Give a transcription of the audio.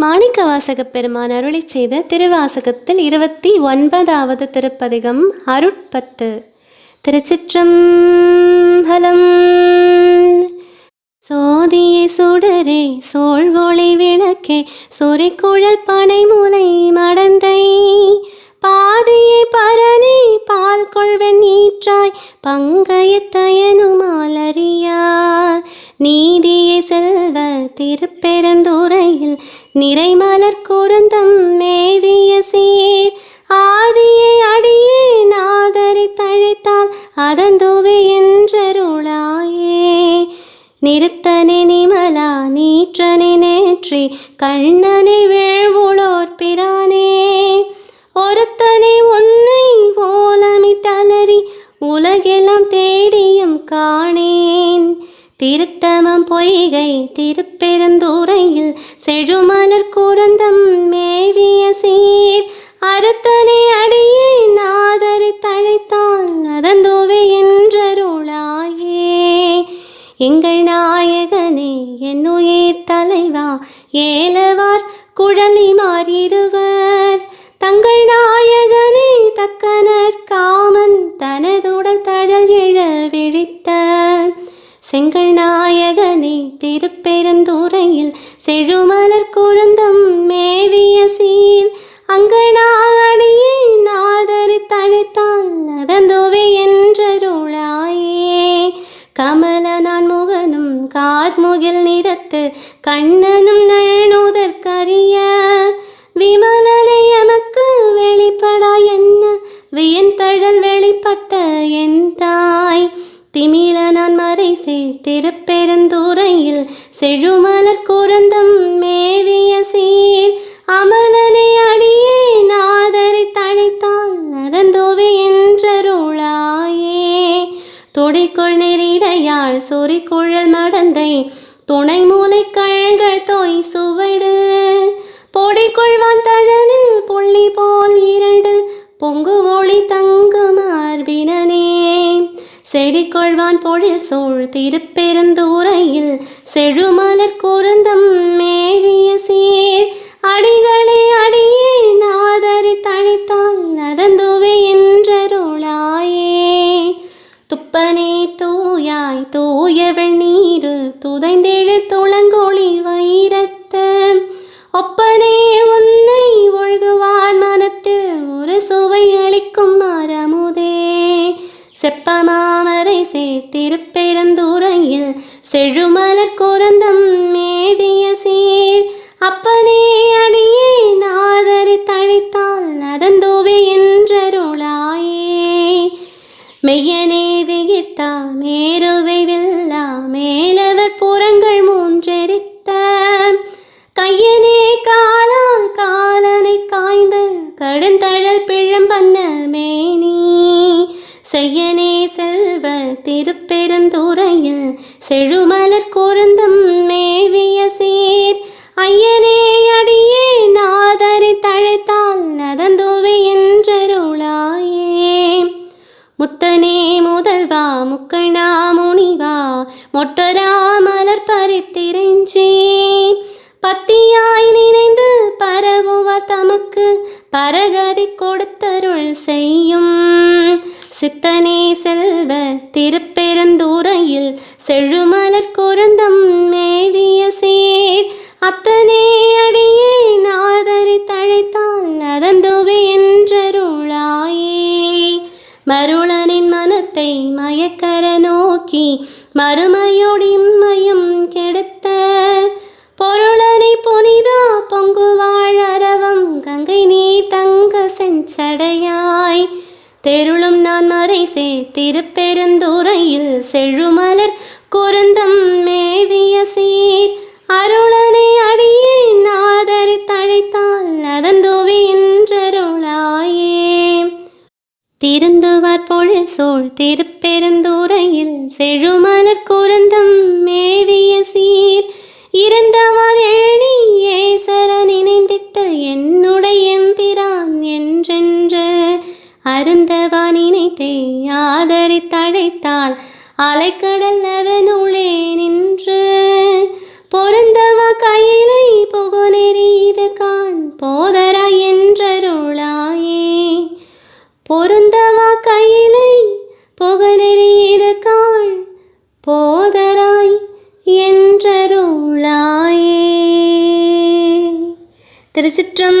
மாணிக்க வாசக பெருமான் அருளை செய்த திருவாசகத்தில் இருபத்தி ஒன்பதாவது திருப்பதிகம் அருட்பத்து. திருச்சிற்றம்பலம். சோதியை சுடரே சோழ்வொளி விளக்கே சொரிக்குழல் பனை மூலை மடந்தை. பாதையை பரணி பால் கொள்வன் நீற்றாய் பங்கயத்தயனுமாலறியார் நீதியே செல்வ திருப்பெருந்துறையில் நிறைமலர் குருந்தம் மேவிய சீர் ஆதியை அடியே நாதரி தழைத்தால் அதந்துவே என்றருளாயே. நிறுத்தனே நிமலா நீற்றனை நேற்றி கண்ணனை வேழ்வுளோர் பிரானே. ஒருத்தனை உன்னை ஓலமிட்டலறி உலகெல்லாம் தேடியும் காணேன். திருத்தமம் பொய்கை திருப்பெருந்துறையில் செழுமலர் குருந்தம் மேவிய சீர். அறுத்தனை அடியே நாதரை தழைத்தால் நடந்தோவே என்றருளாயே. எங்கள் நாயகனே என்னுயிர் தலைவா ஏலவார் குழலிமார் இருவர். தங்கள் நாயக செழுமலர் குருந்தம் மேவிய சீர் அங்கனாடியே நாதரி தழைத்தால் நதந்தோவே என்றருளாயே. கமல நான் முகனும் கார்முகில் நிறத்து கண்ணனும் நழுதற்கரிய விமலனை எமக்கு வெளிப்படா என்ன? வியன் தழல் வெளிப்பட்ட என் தாய். திமிழ நான் மறை செய் திருப்பெருந்துறையில் செழுமலர் குரந்தம் துடிக்குள் நெறிடையாள் சொறிக்குழல் மடந்தை துணை மூலை கழங்கள் தோய் சுவடு. பொடிக்குள்வான் தழலில் புள்ளி போல் இரண்டு. பொங்கு ஒளி தங்கு மார்பினே செடிக்கொள்வான் பொழில் சூழ் திருப்பெருந்தூரையில் செழுமலர் குருந்தம் தூயவனே தூயாய் தூயவள் நீரு துதைந்தெழு துளங்கொழி வைரத்த. ஒப்பனே உன்னை ஒழுகுவார் மனத்தில் ஒரு சுவை அளிக்கும் மரமுதே. செப்பமாமரை சே திருப்பெருந்துறையில் செழுமலர் குரந்தம் மேவிய விகிர்த்தா மேருவை வெல்லா மேலவர் புறங்கள் மூன்றெரித்தான். கையனே காலால் காலனை காய்ந்து கடுந்தழல் பிழம்பன்ன மேனி. செய்யனே செல்வ திருப்பெருந்துறையில் செழுமலர் பரகதி கொடுத்தருள் செய்யும். சித்தனே செல்வ திருப்பெருந்துறையில் செழுமலர் குருந்தம் மேவிய சீர். அத்தனே அடியே நாதரி தழைத்தால் அதந்தோவே என்றருளாயே. மருளனின் மனத்தை மயக்கர நோக்கி மறுமையொடிம்மையும் கெடுத்த தங்க செஞ்சடையாய். தெருளும் நான் மறைசே திருப்பெருந்துறையில் செழுமலர் குருந்தம் மேவிய சீர். அருளனை அடியே நாதரி தழைத்தால் அதந்தோவி என்றருளாயே திருந்துவார் பொழில் சோழ் திருப்பெருந்துறையில் செழுமலர் குருந்தம் மேவிய சீர். இறந்தவர் எழு நினைத்தால் அலைக்கடல் அதனுள்ளே நின்று பொருந்தவா கையிலை புகுநெறியது கான் போதரா என்றருளாயே. பொருந்தவா கையிலை புகுநெறியது கான் போதராய் என்றருளாயே. திருச்சிற்றம்